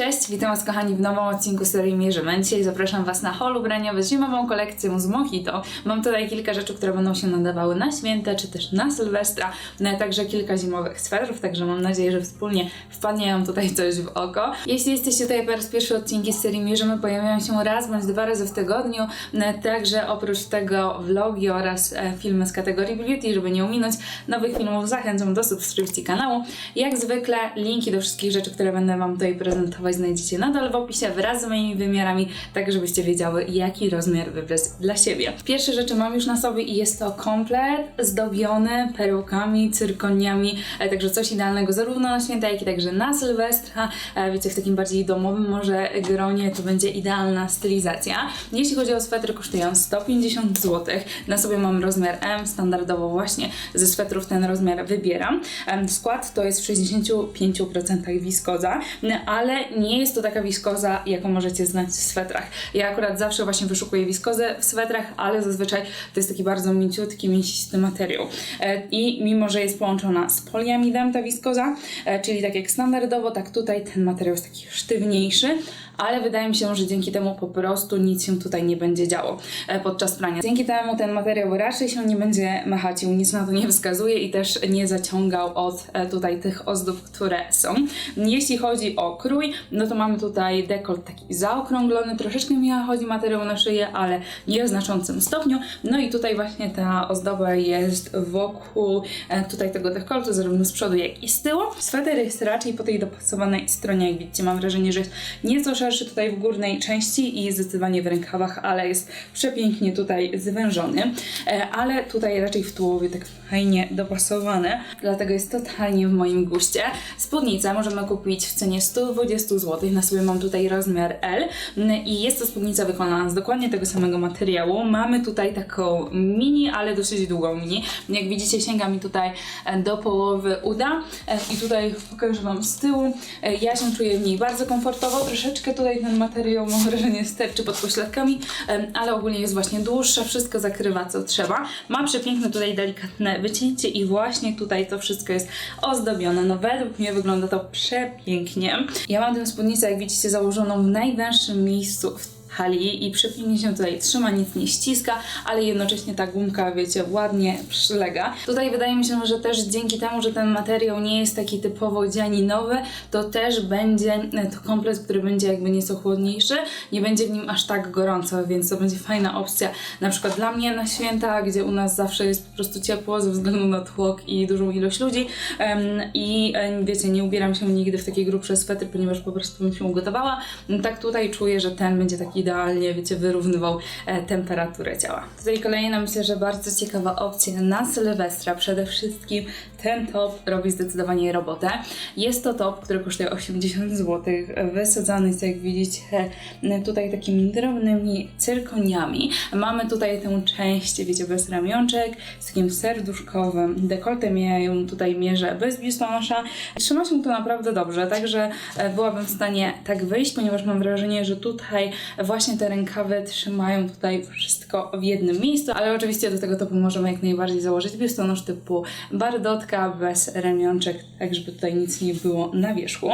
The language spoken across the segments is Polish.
Cześć, witam Was kochani w nowym odcinku serii Mierzymy. Dzisiaj zapraszam Was na hol ubraniowy z zimową kolekcją z Mojito. Mam tutaj kilka rzeczy, które będą się nadawały na święta, czy też na Sylwestra, no, także kilka zimowych swetrów, także mam nadzieję, że wspólnie wpadnie Wam tutaj coś w oko. Jeśli jesteście tutaj po raz pierwszy odcinki z serii Mierzymy pojawiają się raz bądź dwa razy w tygodniu, no, także oprócz tego vlogi oraz e, filmy z kategorii beauty, żeby nie ominąć nowych filmów, zachęcam do subskrypcji kanału. Jak zwykle linki do wszystkich rzeczy, które będę Wam tutaj prezentować znajdziecie nadal w opisie wraz z moimi wymiarami, tak żebyście wiedziały jaki rozmiar wybrać dla siebie. Pierwsze rzeczy mam już na sobie i jest to komplet zdobiony perełkami, cyrkoniami, e, także coś idealnego zarówno na święta, jak i także na Sylwestra. E, Wiecie, w takim bardziej domowym może gronie to będzie idealna stylizacja. Jeśli chodzi o swetry, kosztują 150 zł. Na sobie mam rozmiar M, standardowo właśnie ze swetrów ten rozmiar wybieram. Em, Skład to jest w 65% wiskoza, ale nie jest to taka wiskoza, jaką możecie znać w swetrach. Ja akurat zawsze właśnie wyszukuję wiskozę w swetrach, ale zazwyczaj to jest taki bardzo mięciutki, mięsisty materiał. E, I mimo, że jest połączona z poliamidem ta wiskoza, e, czyli tak jak standardowo, tak tutaj ten materiał jest taki sztywniejszy, ale wydaje mi się, że dzięki temu po prostu nic się tutaj nie będzie działo e, podczas prania. Dzięki temu ten materiał raczej się nie będzie machacił, nic na to nie wskazuje i też nie zaciągał od e, tutaj tych ozdób, które są. Jeśli chodzi o krój, no to mamy tutaj dekolt taki zaokrąglony, troszeczkę mi chodzi materiał na szyję, ale nie w znaczącym stopniu. No i tutaj właśnie ta ozdoba jest wokół e, tutaj tego dekoltu, zarówno z przodu, jak i z tyłu. Sweter jest raczej po tej dopasowanej stronie, jak widzicie, mam wrażenie, że jest nieco szerszy tutaj w górnej części i zdecydowanie w rękawach, ale jest przepięknie tutaj zwężony, e, ale tutaj raczej w tułowie tak fajnie dopasowane, dlatego jest totalnie w moim guście. Spódnicę możemy kupić w cenie 120 zł, na sobie mam tutaj rozmiar L mm, i jest to spódnica wykonana z dokładnie tego samego materiału. Mamy tutaj taką mini, ale dosyć długą mini. Jak widzicie sięga mi tutaj e, do połowy uda e, i tutaj pokażę Wam z tyłu. Ja się czuję w niej bardzo komfortowo, troszeczkę tutaj ten materiał mam wrażenie sterczy pod pośladkami, ale ogólnie jest właśnie dłuższa, wszystko zakrywa co trzeba. Ma przepiękne tutaj delikatne wycięcie i właśnie tutaj to wszystko jest ozdobione. No według mnie wygląda to przepięknie. Ja mam tę spódnicę, jak widzicie, założoną w najwęższym miejscu w talii i przepięknie się tutaj trzyma, nic nie ściska, ale jednocześnie ta gumka, wiecie, ładnie przylega. Tutaj wydaje mi się, że też dzięki temu, że ten materiał nie jest taki typowo dzianinowy, to też będzie e, to komplet, który będzie jakby nieco chłodniejszy, nie będzie w nim aż tak gorąco, więc to będzie fajna opcja na przykład dla mnie na święta, gdzie u nas zawsze jest po prostu ciepło ze względu na tłok i dużą ilość ludzi i e, wiecie, nie ubieram się nigdy w takie grubsze swetry, ponieważ po prostu bym się ugotowała. Tak tutaj czuję, że ten będzie taki idealnie, wiecie, wyrównywał e, temperaturę ciała. Tutaj kolejna, myślę, że bardzo ciekawa opcja na Sylwestra. Przede wszystkim ten top robi zdecydowanie robotę. Jest to top, który kosztuje 80 zł, wysadzany jest, jak widzicie, e, tutaj takimi drobnymi cyrkoniami. Mamy tutaj tę część, wiecie, bez ramionczek, z takim serduszkowym dekoltem. Ja ją tutaj mierzę bez biustonosza. Trzyma się to naprawdę dobrze, także e, byłabym w stanie tak wyjść, ponieważ mam wrażenie, że tutaj właśnie te rękawy trzymają tutaj wszystko w jednym miejscu, ale oczywiście do tego topu możemy jak najbardziej założyć biustonosz typu bardotka bez ramionczek, tak żeby tutaj nic nie było na wierzchu.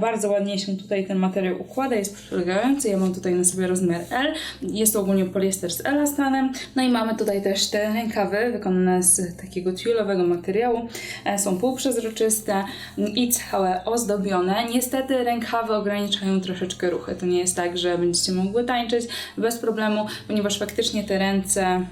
Bardzo ładnie się tutaj ten materiał układa, jest przylegający. Ja mam tutaj na sobie rozmiar L. Jest to ogólnie poliester z elastanem. No i mamy tutaj też te rękawy wykonane z takiego tuilowego materiału. E, Są półprzezroczyste i całe ozdobione. Niestety rękawy ograniczają troszeczkę ruchy. To nie jest tak, że będziecie mogły tańczyć bez problemu, ponieważ faktycznie te ręce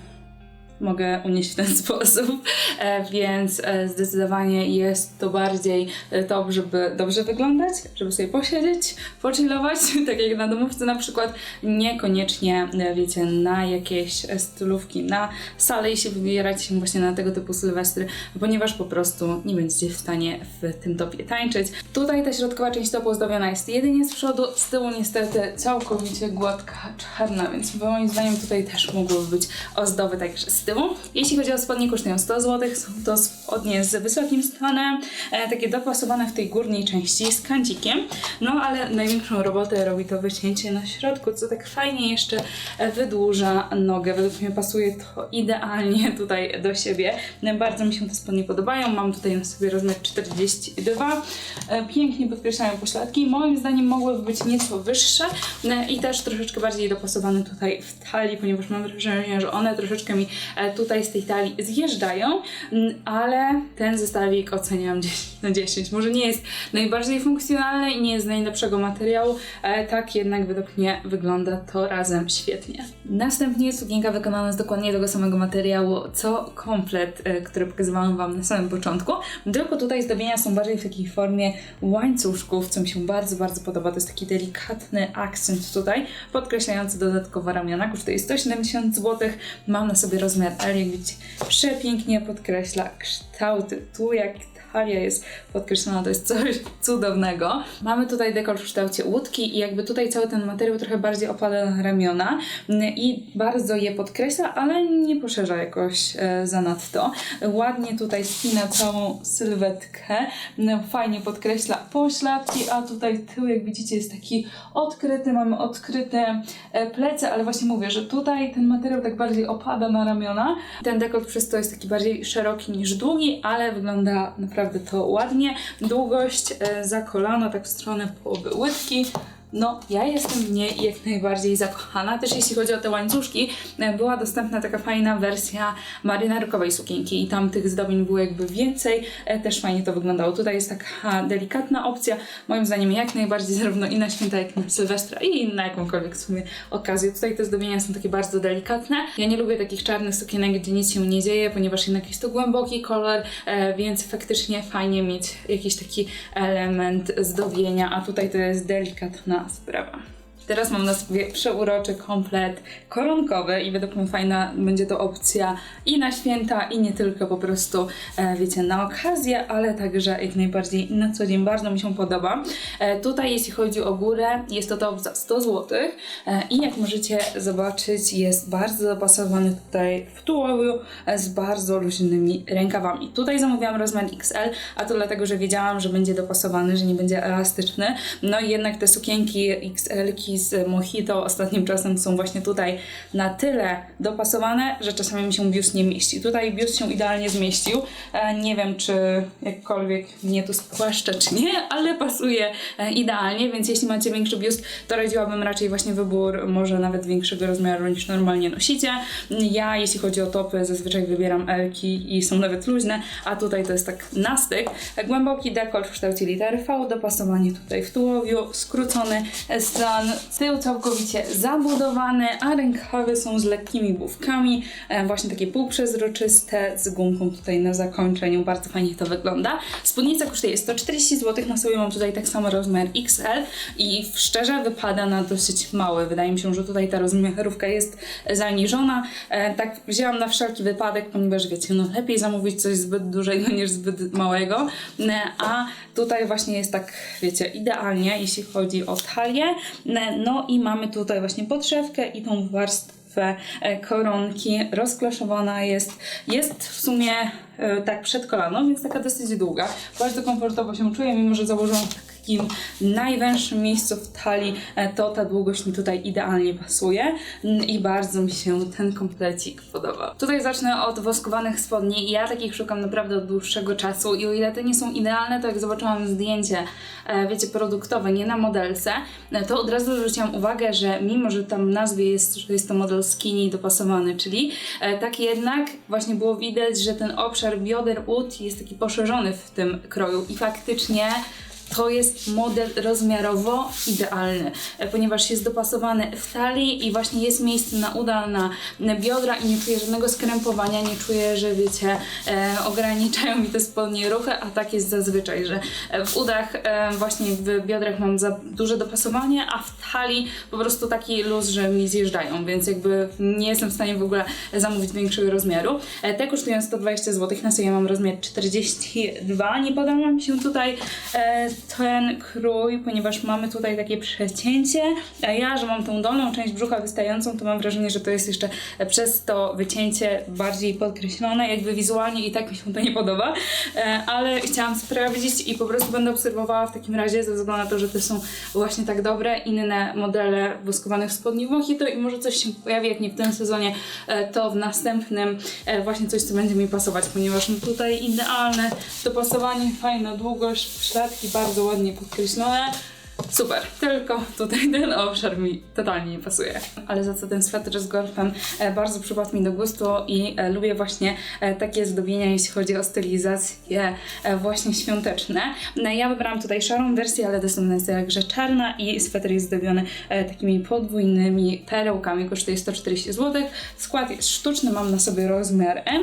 mogę unieść w ten sposób, e, więc e, zdecydowanie jest to bardziej e, to, żeby dobrze wyglądać, żeby sobie posiedzieć, pochillować, tak jak na domówce na przykład, niekoniecznie, wiecie, na jakieś stylówki, na salę i się wybierać właśnie na tego typu sylwestry, ponieważ po prostu nie będziecie w stanie w tym topie tańczyć. Tutaj ta środkowa część topu ozdobiona jest jedynie z przodu, z tyłu niestety całkowicie gładka, czarna, więc moim zdaniem tutaj też mogłyby być ozdoby także z tyłu. Jeśli chodzi o spodnie, kosztują 100 zł, są to spodnie z wysokim stanem, e, takie dopasowane w tej górnej części z kancikiem, no ale największą robotę robi to wycięcie na środku, co tak fajnie jeszcze e, wydłuża nogę. Według mnie pasuje to idealnie tutaj do siebie. No, Bardzo mi się te spodnie podobają. Mam tutaj na sobie rozmiar 42. E, Pięknie podkreślają pośladki. Moim zdaniem mogłyby być nieco wyższe e, i też troszeczkę bardziej dopasowane tutaj w talii, ponieważ mam wrażenie, że one troszeczkę mi e, tutaj z tej talii zjeżdżają, Mm, ale ten zestawik oceniam 10 na 10. Może nie jest najbardziej funkcjonalny i nie jest z najlepszego materiału, ale tak jednak według mnie wygląda to razem świetnie. Następnie sukienka wykonana z dokładnie tego samego materiału, co komplet, e, który pokazywałam Wam na samym początku. Tylko tutaj zdobienia są bardziej w takiej formie łańcuszków, co mi się bardzo, bardzo podoba. To jest taki delikatny akcent tutaj, podkreślający dodatkowo ramiona. Kosztuje 170 zł. Mam na sobie rozmiar L, jak przepięknie podkreśla kształty. Tu jak talia jest podkreślona, to jest coś cudownego. Mamy tutaj dekolt w kształcie łódki i jakby tutaj cały ten materiał trochę bardziej opada na ramiona i bardzo je podkreśla, ale nie poszerza jakoś e, zanadto. Ładnie tutaj spina całą sylwetkę, fajnie podkreśla pośladki, a tutaj tył, jak widzicie, jest taki odkryty, mamy odkryte e, plecy, ale właśnie mówię, że tutaj ten materiał tak bardziej opada na ramiona. Ten dekolt przez to jest taki bardziej szeroki niż długi, ale wygląda naprawdę to ładnie. Długość e, za kolano, tak w stronę połowy łydki. No, ja jestem w niej jak najbardziej zakochana. Też jeśli chodzi o te łańcuszki, e, była dostępna taka fajna wersja marynarkowej sukienki i tam tych zdobień było jakby więcej. E, Też fajnie to wyglądało. Tutaj jest taka delikatna opcja, moim zdaniem jak najbardziej zarówno i na święta, jak i na Sylwestra i na jakąkolwiek w sumie okazję. Tutaj te zdobienia są takie bardzo delikatne. Ja nie lubię takich czarnych sukienek, gdzie nic się nie dzieje, ponieważ jednak jest to głęboki kolor, e, więc faktycznie fajnie mieć jakiś taki element zdobienia, a tutaj to jest delikatna sprawa. Teraz mam na sobie przeuroczy komplet koronkowy i według mnie fajna będzie to opcja i na święta, i nie tylko po prostu, e, wiecie, na okazję, ale także jak najbardziej na co dzień. Bardzo mi się podoba. E, tutaj jeśli chodzi o górę, jest to top za 100 zł e, i jak możecie zobaczyć jest bardzo dopasowany tutaj w tułowiu e, z bardzo luźnymi rękawami. Tutaj zamówiłam rozmiar XL, a to dlatego, że wiedziałam, że będzie dopasowany, że nie będzie elastyczny. No i jednak te sukienki XL-ki z Mojito ostatnim czasem są właśnie tutaj na tyle dopasowane, że czasami mi się biust nie mieści. Tutaj biust się idealnie zmieścił. E, nie wiem, czy jakkolwiek mnie tu spłaszcza, czy nie, ale pasuje e, idealnie, więc jeśli macie większy biust, to radziłabym raczej właśnie wybór może nawet większego rozmiaru niż normalnie nosicie. Ja, jeśli chodzi o topy, zazwyczaj wybieram L-ki i są nawet luźne, a tutaj to jest tak na styk. Głęboki dekolt w kształcie litery V, dopasowanie tutaj w tułowiu, skrócony stan, tył całkowicie zabudowany, a rękawy są z lekkimi główkami, e, właśnie takie półprzezroczyste, z gumką tutaj na zakończeniu, bardzo fajnie to wygląda. Spódnica kosztuje 140 zł, na sobie mam tutaj tak samo rozmiar XL i szczerze wypada na dosyć mały. Wydaje mi się, że tutaj ta rozmiarówka jest zaniżona. E, tak wzięłam na wszelki wypadek, ponieważ wiecie, no lepiej zamówić coś zbyt dużego niż zbyt małego, e, a tutaj właśnie jest tak, wiecie, idealnie, jeśli chodzi o talię. No i mamy tutaj właśnie podszewkę i tą warstwę e, koronki. Rozkloszowana jest, jest w sumie e, tak przed kolano, więc taka dosyć długa. Bardzo komfortowo się czuję, mimo że założyłam takim najwęższym miejscu w talii, e, to ta długość mi tutaj idealnie pasuje Mm, i bardzo mi się ten komplecik podoba. Tutaj zacznę od woskowanych spodni. Ja takich szukam naprawdę od dłuższego czasu i o ile te nie są idealne, to jak zobaczyłam zdjęcie, e, wiecie, produktowe, nie na modelce, e, to od razu zwróciłam uwagę, że mimo, że tam w nazwie jest, że jest to model skinny dopasowany, czyli tak jednak właśnie było widać, że ten obszar bioder ud jest taki poszerzony w tym kroju i faktycznie to jest model rozmiarowo idealny, e, ponieważ jest dopasowany w talii i właśnie jest miejsce na uda, na biodra i nie czuję żadnego skrępowania, nie czuję, że wiecie, e, ograniczają mi te spodnie ruchy, a tak jest zazwyczaj, że e, w udach, e, właśnie w biodrach mam za duże dopasowanie, a w talii po prostu taki luz, że mi zjeżdżają, więc jakby nie jestem w stanie w ogóle zamówić większego rozmiaru. E, te kosztują 120 zł, na sobie mam rozmiar 42, nie podoba mi się tutaj e, ten krój, ponieważ mamy tutaj takie przecięcie, a ja, że mam tą dolną część brzucha wystającą, to mam wrażenie, że to jest jeszcze przez to wycięcie bardziej podkreślone, jakby wizualnie i tak mi się to nie podoba, e, ale chciałam sprawdzić i po prostu będę obserwowała w takim razie, ze względu na to, że to są właśnie tak dobre inne modele woskowanych spodni w Mojito i może coś się pojawi, jak nie w tym sezonie, e, to w następnym e, właśnie coś, co będzie mi pasować, ponieważ no tutaj idealne dopasowanie, fajna długość, szlatki bardzo ładnie podkreślone. Super, tylko tutaj ten obszar mi totalnie nie pasuje. Ale za co ten sweter z golfem e, bardzo przypadł mi do gustu i e, lubię właśnie e, takie zdobienia, jeśli chodzi o stylizacje e, właśnie świąteczne. No, ja wybrałam tutaj szarą wersję, ale dostępna jest także czarna i sweter jest zdobiony takimi podwójnymi perełkami, kosztuje 140 zł. Skład jest sztuczny, mam na sobie rozmiar M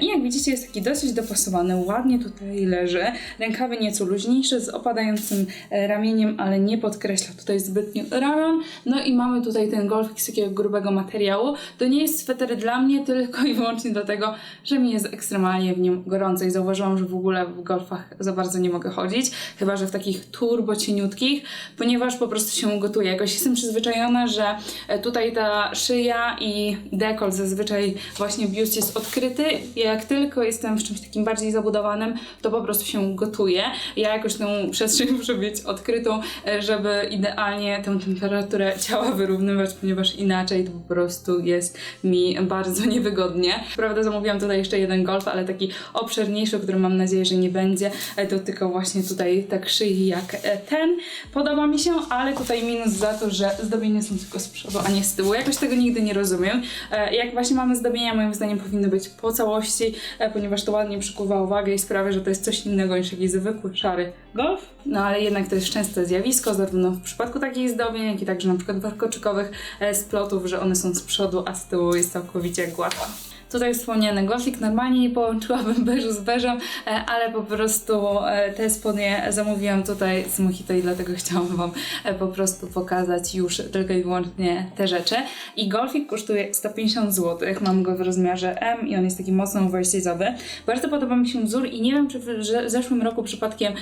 i jak widzicie jest taki dosyć dopasowany, ładnie tutaj leży. Rękawy nieco luźniejsze z opadającym ramieniem, ale nie podkreśla tutaj zbytnio ramion. No i mamy tutaj ten golfik z takiego grubego materiału. To nie jest sweter dla mnie tylko i wyłącznie dlatego, że mi jest ekstremalnie w nim gorąco i zauważyłam, że w ogóle w golfach za bardzo nie mogę chodzić, chyba że w takich turbo cieniutkich, ponieważ po prostu się gotuję. Jakoś jestem przyzwyczajona, że e, tutaj ta szyja i dekolt zazwyczaj właśnie biust jest odkryty. Jak tylko jestem w czymś takim bardziej zabudowanym, to po prostu się gotuję. Ja jakoś tę przestrzeń muszę mieć odkrytą, żeby idealnie tę temperaturę ciała wyrównywać, ponieważ inaczej to po prostu jest mi bardzo niewygodnie. Prawda, zamówiłam tutaj jeszcze jeden golf, ale taki obszerniejszy, który mam nadzieję, że nie będzie e, dotykał właśnie tutaj tak szyi jak e, ten. Podoba mi się, ale tutaj minus za to, że zdobienia są tylko z przodu, a nie z tyłu. Jakoś tego nigdy nie rozumiem. E, Jak właśnie mamy zdobienia, moim zdaniem powinny być po całości, e, ponieważ to ładnie przykuwa uwagę i sprawia, że to jest coś innego niż jakiś zwykły szary No ale jednak to jest częste zjawisko, zarówno w przypadku takich zdobień, jak i także na przykład warkoczykowych e, splotów, że one są z przodu, a z tyłu jest całkowicie gładko. Tutaj wspomniany golfik, normalnie nie połączyłabym beżu z beżem, e, ale po prostu e, te spodnie zamówiłam tutaj z Mojito i dlatego chciałam Wam e, po prostu pokazać już tylko i wyłącznie te rzeczy. I golfik kosztuje 150 zł, mam go w rozmiarze M i on jest taki mocno oversize'owy. Bardzo podoba mi się wzór i nie wiem, czy w zeszłym roku przypadkiem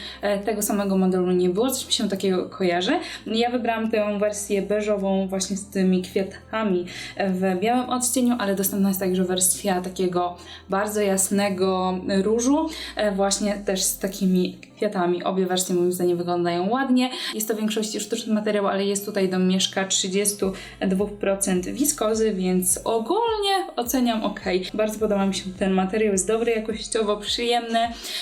tego samego modelu nie było, coś mi się takiego kojarzy. Ja wybrałam tę wersję beżową właśnie z tymi kwiatami w białym odcieniu, ale dostępna jest także wersja takiego bardzo jasnego różu, e, właśnie też z takimi kwiatami. Obie wersje moim zdaniem wyglądają ładnie. Jest to w większości sztuczny materiał, ale jest tutaj do mieszka 32% wiskozy, więc ogólnie oceniam ok. Bardzo podoba mi się ten materiał, jest dobry jakościowo, przyjemny.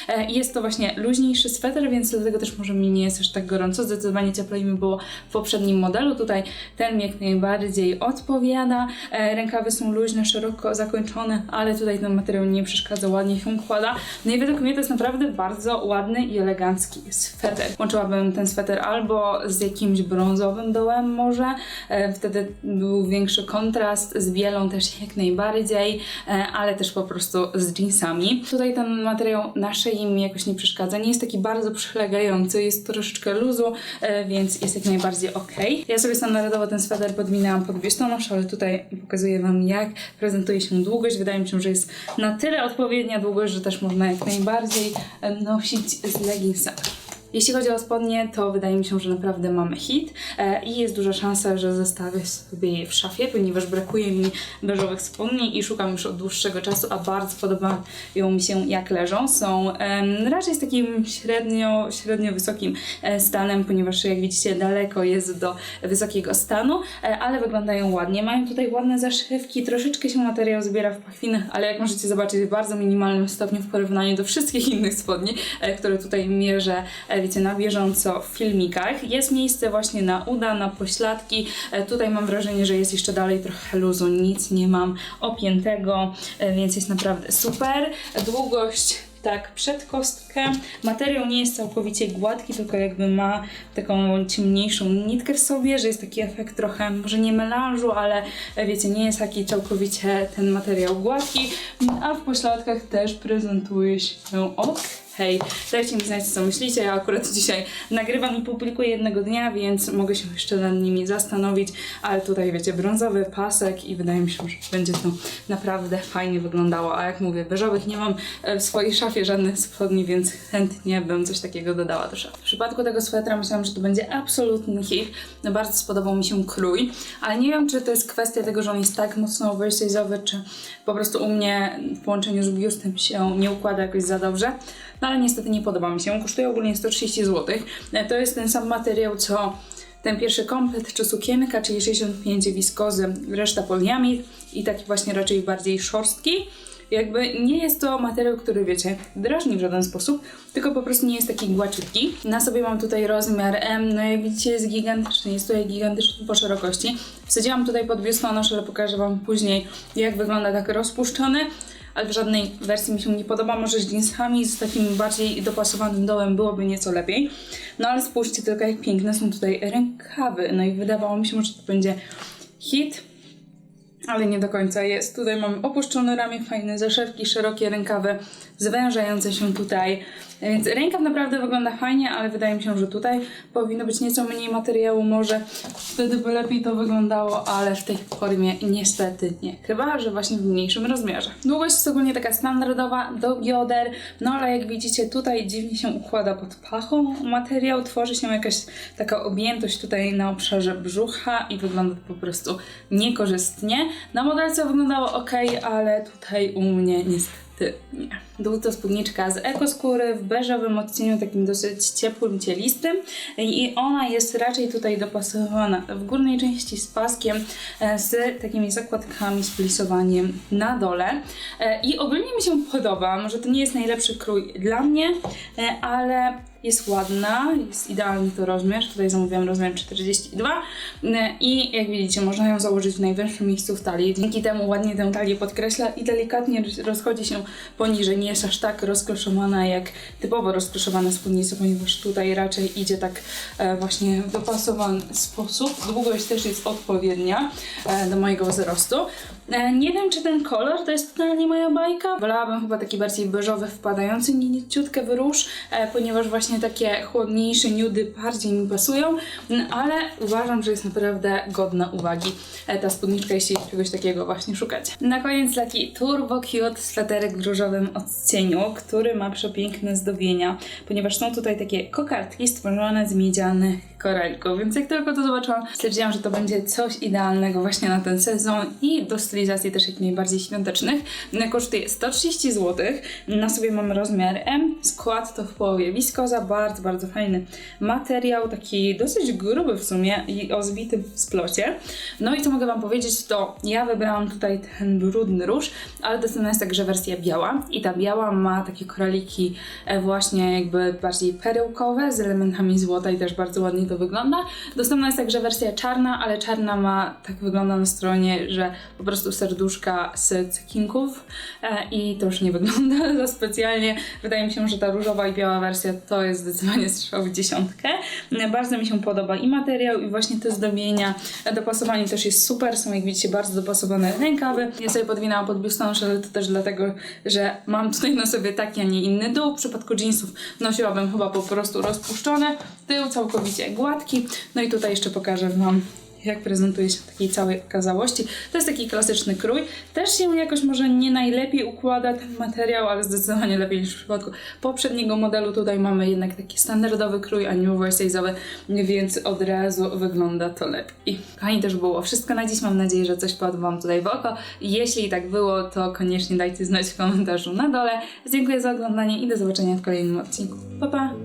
E, Jest to właśnie luźniejszy sweter, więc dlatego też może mi nie jest aż tak gorąco. Zdecydowanie cieplej mi było w poprzednim modelu. Tutaj ten mi jak najbardziej odpowiada. E, Rękawy są luźne, szeroko zakończone, ale tutaj ten materiał nie przeszkadza, ładnie się układa. No i według mnie to jest naprawdę bardzo ładny i elegancki sweter. Łączyłabym ten sweter albo z jakimś brązowym dołem może, e, wtedy był większy kontrast, z bielą też jak najbardziej, e, ale też po prostu z jeansami. Tutaj ten materiał na szyi mi jakoś nie przeszkadza, nie jest taki bardzo przylegający, jest troszeczkę luzu, e, więc jest jak najbardziej ok. Ja sobie standardowo ten sweter podwinęłam pod biustonosz, ale tutaj pokazuję Wam jak prezentuje się długość. Wydaje mi się, że jest na tyle odpowiednia długość, że też można jak najbardziej nosić z leginsami. Jeśli chodzi o spodnie, to wydaje mi się, że naprawdę mamy hit e, i jest duża szansa, że zostawię sobie je w szafie, ponieważ brakuje mi beżowych spodni i szukam już od dłuższego czasu, a bardzo podobają mi się jak leżą. Są raczej z takim średnio, średnio wysokim e, stanem, ponieważ jak widzicie daleko jest do wysokiego stanu, e, ale wyglądają ładnie. Mają tutaj ładne zaszywki, troszeczkę się materiał zbiera w pachwinach, ale jak możecie zobaczyć w bardzo minimalnym stopniu w porównaniu do wszystkich innych spodni, które tutaj mierzę, wiecie, na bieżąco w filmikach. Jest miejsce właśnie na uda, na pośladki. E, Tutaj mam wrażenie, że jest jeszcze dalej trochę luzu, nic nie mam opiętego, e, więc jest naprawdę super. Długość tak, przed kostkę. Materiał nie jest całkowicie gładki, tylko jakby ma taką ciemniejszą nitkę w sobie, że jest taki efekt trochę, może nie melanżu, ale e, wiecie, nie jest taki całkowicie ten materiał gładki. A w pośladkach też prezentuje się ok. Hej, dajcie mi znać, co myślicie. Ja akurat dzisiaj nagrywam i publikuję jednego dnia, więc mogę się jeszcze nad nimi zastanowić, ale tutaj wiecie, brązowy pasek i wydaje mi się, że będzie to naprawdę fajnie wyglądało. A jak mówię, beżowych nie mam e, w swojej szafie żadnych spodni, więc chętnie bym coś takiego dodała do szafy. W przypadku tego swetra myślałam, że to będzie absolutny hit. No bardzo spodobał mi się krój, ale nie wiem, czy to jest kwestia tego, że on jest tak mocno oversize'owy, czy po prostu u mnie w połączeniu z biustem się nie układa jakoś za dobrze. No ale niestety nie podoba mi się. Kosztuje ogólnie 130 zł. E, To jest ten sam materiał, co ten pierwszy komplet, czy sukienka, czyli 65 wiskozy, reszta poliamid i taki właśnie raczej bardziej szorstki. Jakby nie jest to materiał, który wiecie, drażni w żaden sposób, tylko po prostu nie jest taki gładziutki. Na sobie mam tutaj rozmiar M, no jak widzicie jest gigantyczny, jest tutaj gigantyczny po szerokości. Wsadziłam tutaj pod biustonosz, ale pokażę wam później jak wygląda tak rozpuszczony. Ale w żadnej wersji mi się nie podoba, może z jeansami, z takim bardziej dopasowanym dołem byłoby nieco lepiej. No ale spójrzcie tylko jak piękne są tutaj rękawy, no i wydawało mi się, że to będzie hit, ale nie do końca jest. Tutaj mamy opuszczone ramię, fajne zaszewki, szerokie rękawy, zwężające się tutaj. Więc rękaw naprawdę wygląda fajnie, ale wydaje mi się, że tutaj powinno być nieco mniej materiału, może wtedy by lepiej to wyglądało, ale w tej formie niestety nie. Chyba, że właśnie w mniejszym rozmiarze. Długość jest ogólnie taka standardowa do bioder, no ale jak widzicie tutaj dziwnie się układa pod pachą materiał, tworzy się jakaś taka objętość tutaj na obszarze brzucha i wygląda po prostu niekorzystnie. Na modelce wyglądało ok, ale tutaj u mnie niestety nie. Był to spódniczka z ekoskóry w beżowym odcieniu, takim dosyć ciepłym, cielistym. I ona jest raczej tutaj dopasowana w górnej części z paskiem, e, z takimi zakładkami, z plisowaniem na dole. E, i ogólnie mi się podoba, może to nie jest najlepszy krój dla mnie, e, ale jest ładna, jest idealny to rozmiar. Tutaj zamówiłam rozmiar 42 e, i jak widzicie, można ją założyć w najwyższym miejscu w talii. Dzięki temu ładnie tę talię podkreśla i delikatnie roz- rozchodzi się poniżej. Nie jest aż tak rozkloszowana jak typowo rozkloszowana spódnica, ponieważ tutaj raczej idzie tak e, właśnie w dopasowany sposób. Długość też jest odpowiednia e, do mojego wzrostu. E, nie wiem, czy ten kolor to jest totalnie moja bajka. Wolałabym chyba taki bardziej beżowy, wpadający nieciutkę w róż, e, ponieważ właśnie takie chłodniejsze nudy bardziej mi pasują, Mm, ale uważam, że jest naprawdę godna uwagi e, ta spódniczka, jeśli czegoś takiego właśnie szukacie. Na koniec taki turbo cute sweterek w różowym odcieniu, który ma przepiękne zdobienia, ponieważ są tutaj takie kokardki stworzone z miedzianych koralików, więc jak tylko to zobaczyłam, stwierdziłam, że to będzie coś idealnego właśnie na ten sezon i do stylizacji też jak najbardziej świątecznych. No, Kosztuje 130 zł, na sobie mam rozmiar M, skład to w połowie wiskoza, bardzo, bardzo fajny materiał, taki dosyć gruby w sumie i o zbitym splocie. No i co mogę Wam powiedzieć, to ja wybrałam tutaj ten brudny róż, ale dostępna jest także wersja biała. I ta biała ma takie koraliki e, właśnie jakby bardziej perełkowe z elementami złota i też bardzo ładnie to wygląda. Dostępna jest także wersja czarna, ale czarna ma, tak wygląda na stronie, że po prostu serduszka z cekinków e, i to już nie wygląda za specjalnie. Wydaje mi się, że ta różowa i biała wersja to jest zdecydowanie strzał w dziesiątkę. E, Bardzo mi się podoba i materiał i właśnie te zdobienia. E, Dopasowanie też jest super, są jak widzicie bardzo dopasowane rękawy. Ja sobie podwinęłam pod biustonosz, ale to też dlatego, że mam tutaj na sobie taki, a nie inny dół. W przypadku jeansów nosiłabym chyba po prostu rozpuszczone, tył całkowicie gładki. No i tutaj jeszcze pokażę Wam jak prezentuje się w takiej całej okazałości. To jest taki klasyczny krój. Też się jakoś może nie najlepiej układa ten materiał, ale zdecydowanie lepiej niż w przypadku poprzedniego modelu. Tutaj mamy jednak taki standardowy krój, a nie oversize'owy, więc od razu wygląda to lepiej. Kochani, też było wszystko na dziś. Mam nadzieję, że coś padło Wam tutaj w oko. Jeśli tak było, to koniecznie dajcie znać w komentarzu na dole. Dziękuję za oglądanie i do zobaczenia w kolejnym odcinku. Pa, pa!